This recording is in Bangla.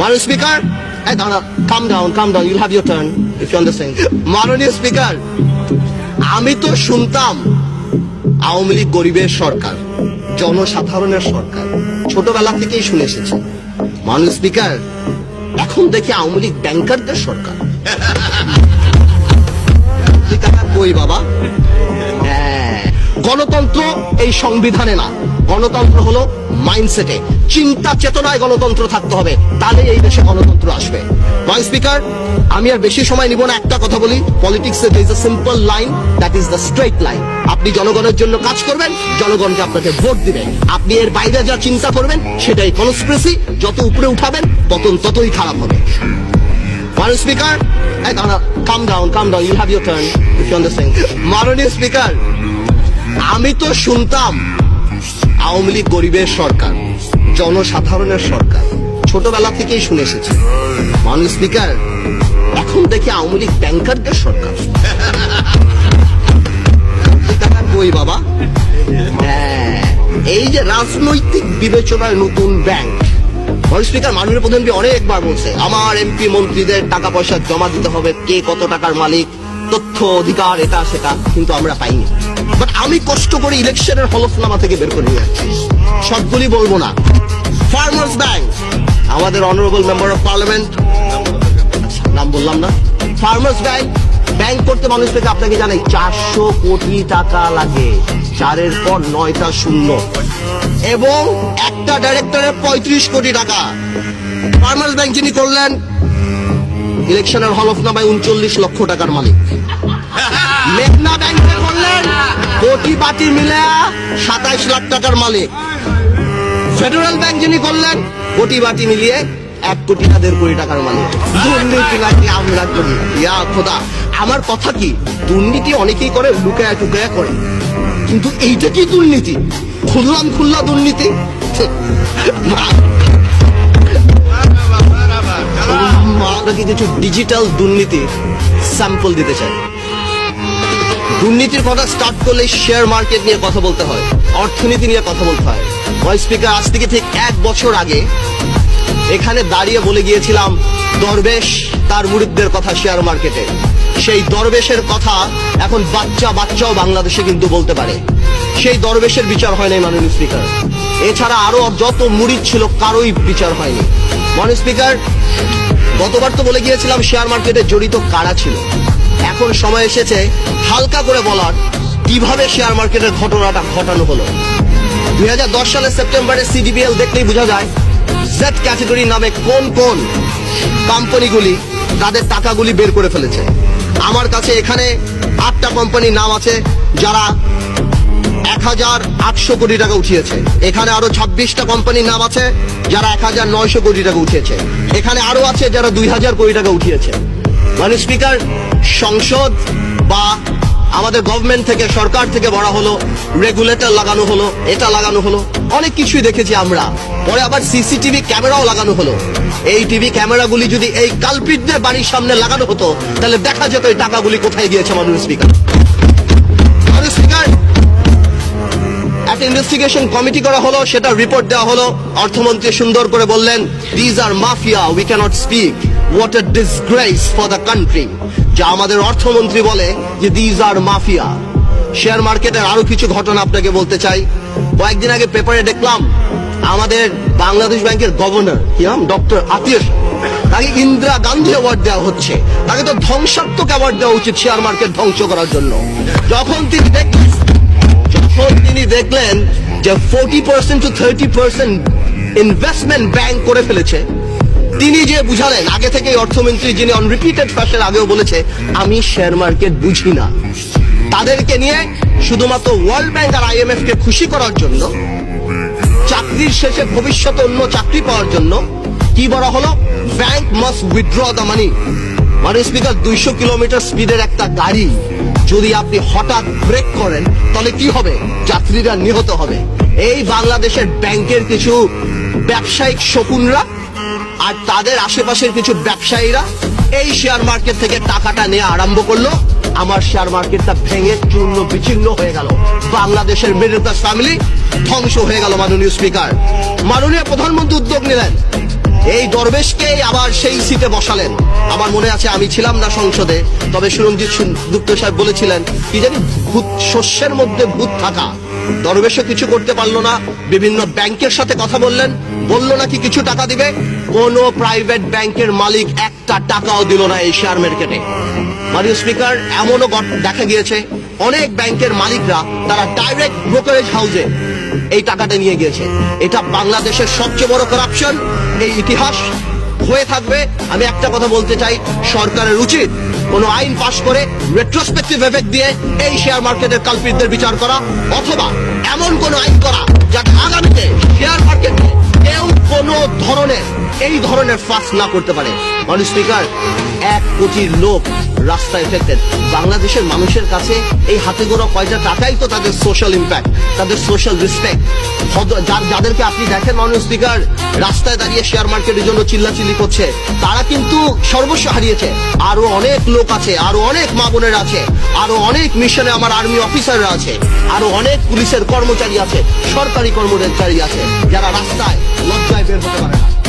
মাননীয় স্পিকার এই দাঁড়া come down come down you'll have your turn if you understand মাননীয় স্পিকার আমি তো শুনতাম আওয়ামী লীগ গরিবের সরকার, জনসাধারণের সরকার, ছোটবেলা থেকেই শুনে এসেছি। মাননীয় স্পিকার এখন দেখি আওয়ামী লীগ ব্যাংকারদের সরকার। কই বাবা? গণতন্ত্র এই সংবিধানে না। গণতন্ত্র হলো মাইন্ডসেটে চিন্তা চেতনায় গণতন্ত্র থাকতে হবে তাহলে এই দেশে গণতন্ত্র আসবে। মাই স্পিকার আমি আর বেশি সময় নিব না, একটা কথা বলি। পলিটিক্সে there is a simple line that is the straight line আপনি জনগণের জন্য কাজ করবেন, জনগণকে আপনাকে ভোট দিবে। আপনি এর বাইরে যা চিন্তা করবেন, সেটাই কনস্পিরেসি যত উপরে উঠাবেন পতন ততই খারাপ হবে। মাননীয় speaker come down come down you have your turn you understand মাননীয় স্পিকার আমি তো শুনতাম আওয়ামী লীগ গরিবের সরকার, জনসাধারণের সরকার। ছোটবেলা থেকেই শুনে এসেছি। মাননীয় স্পিকার, এখন দেখি আওয়ামী লীগ ব্যাংকারদের সরকার। কই বাবা? হ্যাঁ এই যে রাজনৈতিক বিবেচনায় নতুন ব্যাংক। মাননীয় স্পিকার, মাননীয় প্রধানমন্ত্রী অনেকবার বলছে, আমার এমপি মন্ত্রীদের টাকা পয়সা জমা দিতে হবে, কে কত টাকার মালিক তথ্য অধিকার এটা, সেটা, কিন্তু আমরা পাইনি। বাট আমি কষ্ট করে ইলেকশনের হলফনামা থেকে বের করে নিয়ে আসছি। সবগুলি বলব না। ফার্মার্স ব্যাংক আমাদের অনারেবল মেম্বার অফ পার্লামেন্ট নাম বললাম না। ফার্মার্স ব্যাংক ব্যাংক করতে মানুষ থেকে আপনাকে জানাই, চারশো কোটি টাকা লাগে। চারের পর নয়টা শূন্য। এবং একটা ডাইরেক্টরের পঁয়ত্রিশ কোটি টাকা। ফার্মার্স ব্যাংক যিনি করলেন ইলেকশনের হলফনামায় উনচল্লিশ লক্ষ টাকার মালিক। মেঘনা ব্যাংকে করলেন কোটি পাটি মিলে সাতাইশ লাখ টাকার মালিক। ফেডারেল ব্যাংক যিনি করলেন, কোটি বাটি মিলিয়ে এক কোটি দেড় কোটি টাকার মালিক। দুর্নীতি নাকি আমরা করি ইয়া খোদা, আমার কথা কি, দুর্নীতি অনেকেই করে, লুকায়া টুকায়া করে। কিন্তু এইটা কি দুর্নীতি? খুললাম খুল্লা দুর্নীতি? আপনাকে কিছু ডিজিটাল দুর্নীতি স্যাম্পল দিতে চাই? দুর্নীতির কথা স্টার্ট করলে শেয়ার মার্কেট নিয়ে কথা বলতে হয়, অর্থনীতি নিয়ে কথা বলতে হয়। ভয়েস স্পিকার আজ থেকে ঠিক এক বছর আগে এখানে দাঁড়িয়ে বলে গিয়েছিলাম, দরবেশ তার মুরিদদের কথা শেয়ার মার্কেটে সেই দরবেশের কথা এখন বাচ্চা বাচ্চাও বাংলাদেশে কিন্তু বলতে পারে। সেই দরবেশের বিচার হয় নাই, মাননীয় স্পিকার এছাড়া আরও যত মুরিদ ছিল, কারোই বিচার হয়নি। মাননীয় স্পিকার গতবার তো বলে গিয়েছিলাম শেয়ার মার্কেটে জড়িত কারা ছিল। এখন সময় এসেছে হালকা করে বলার কীভাবে শেয়ার মার্কেটের ঘটনাটা ঘটানো হলো। দুই হাজার দশ সালের সেপ্টেম্বরে সিডিবিএল দেখলেই বোঝা যায় জেড ক্যাটাগরি নামে কোন কোন কোম্পানিগুলি তাদের টাকাগুলি বের করে ফেলেছে। আমার কাছে এখানে আটটা কোম্পানির নাম আছে যারা এক হাজার আটশো কোটি টাকা উঠিয়েছে। এখানে আরও ছাব্বিশটা কোম্পানির নাম আছে, যারা এক হাজার নয়শো কোটি টাকা উঠিয়েছে। এখানে আরও আছে যারা দুই হাজার কোটি টাকা উঠিয়েছে। মানে স্পিকার, সংসদ বা আমাদের গভর্নমেন্ট থেকে, সরকার থেকে বলা হলো রেগুলেটর লাগানো হলো, এটা লাগানো হলো। অনেক কিছুই দেখেছি আমরা। পরে আবার সিসিটিভি ক্যামেরাও লাগানো হলো। এই টিভি ক্যামেরাগুলি যদি এই কালপিটদের বাড়ির সামনে লাগানো হতো, তাহলে দেখা যেত এই টাকাগুলি কোথায় গিয়েছে মাননীয় স্পিকার। একটা ইনভেস্টিগেশন কমিটি করা হলো সেটা রিপোর্ট দেওয়া হলো। অর্থমন্ত্রী সুন্দর করে বললেন these are mafia we cannot speak what a disgrace for the country যা আমাদের অর্থমন্ত্রী বলে যে দিজ আর মাফিয়া শেয়ার মার্কেটের আরও কিছু ঘটনা আপনাকে বলতে চাই। কয়েকদিন আগে পেপারে দেখলাম, আমাদের বাংলাদেশ ব্যাংকের গভর্নর কি নাম? ডক্টর আতিশ, তাকে ইন্দিরা গান্ধী অ্যাওয়ার্ড দেওয়া হচ্ছে। তাকে তো ধ্বংসাত্মক অ্যাওয়ার্ড দেওয়া উচিত শেয়ার মার্কেট ধ্বংস করার জন্য। যখন তিনি দেখলেন যখন তিনি দেখলেন যে forty percent to thirty percent investment bank করে ফেলেছে। তিনি যে বুঝালেন, আগে থেকে অর্থমন্ত্রী যিনি অন রিপিটেড ফ্যাশন আগেও বলেছে, আমি শেয়ার মার্কেট বুঝি না। তাদেরকে নিয়ে শুধুমাত্র ওয়ার্ল্ড ব্যাংক আর আইএমএফ কে খুশি করার জন্য, চাকরির শেষে ভবিষ্যতে অন্য চাকরি পাওয়ার জন্য কি বলা হলো? Bank must withdraw the money মানে স্পিকার দুইশো কিলোমিটার স্পিডের একটা গাড়ি। যদি আপনি হঠাৎ ব্রেক করেন, তাহলে কি হবে? যাত্রীরা নিহত হবে। এই বাংলাদেশের ব্যাংকের কিছু ব্যবসায়িক শকুনরা আর তাদের আশেপাশের কিছু ব্যবসায়ীরা এই শেয়ার মার্কেট থেকে টাকাটা নিয়ে আরম্ভ করল। আমার শেয়ার মার্কেটটা ভেঙে চূর্ণ বিচ্ছিন্ন হয়ে গেল। বাংলাদেশের মিডল ক্লাস ফ্যামিলি ধ্বংস হয়ে গেল, মাননীয় স্পিকার মাননীয় প্রধানমন্ত্রী উদ্যোগ নিলেন। এই দরবেশকে আবার সেই সিটে বসালেন। আমার মনে আছে আমি ছিলাম না সংসদে, তবে সুরঞ্জিত গুপ্ত সাহেব বলেছিলেন, কি জানি ভূত শস্যের মধ্যে ভূত থাকা। দরবেশও কিছু করতে পারল না, বিভিন্ন ব্যাংকের সাথে কথা বললেন, বলল নাকি কিছু টাকা দিবে। কোন প্রাইভেট ব্যাংকের মালিক একটা টাকাও দিল না এই শেয়ার মার্কেটে মাননীয় স্পিকার, এমনও দেখা গিয়েছে, অনেক ব্যাংকের মালিকরা তারা ডাইরেক্ট ব্রোকারেজ হাউসে এই টাকাটা নিয়ে গিয়েছে। এটা বাংলাদেশের সবচেয়ে বড় করাপশন এই ইতিহাস হয়ে থাকবে। আমি একটা কথা বলতে চাই, সরকারের উচিত কোন আইন পাশ করে রেট্রোস্পেক্টিভ এফেক্ট দিয়ে এই শেয়ার মার্কেটের কালপিতদের বিচার করা, অথবা এমন কোন আইন করা এই ধরনের ফাঁস না করতে পারে। মানুষ স্পিকার, এক কোটি লোক রাস্তায় এফেক্টেড বাংলাদেশের মানুষের কাছে এই হাতে গোড়া কয়টা টাকাই তো তাদের সোশ্যাল ইম্প্যাক্ট তাদের সোশ্যাল রেসপেক্ট যাদেরকে আপনি দেখেন মাননীয় স্পিকার, রাস্তায় দাঁড়িয়ে শেয়ার মার্কেটের জন্য চিল্লাচিল্লি করছে, তারা কিন্তু সর্বস্ব হারিয়েছে। আরও অনেক লোক আছে, আরও অনেক মা বোনের আছে, আরও অনেক মিশনে আমার আর্মি অফিসাররা আছে, আরও অনেক পুলিশের কর্মচারী আছে, সরকারি কর্মচারী আছে, যারা রাস্তায় লজ্জায় বের হতে পারে না।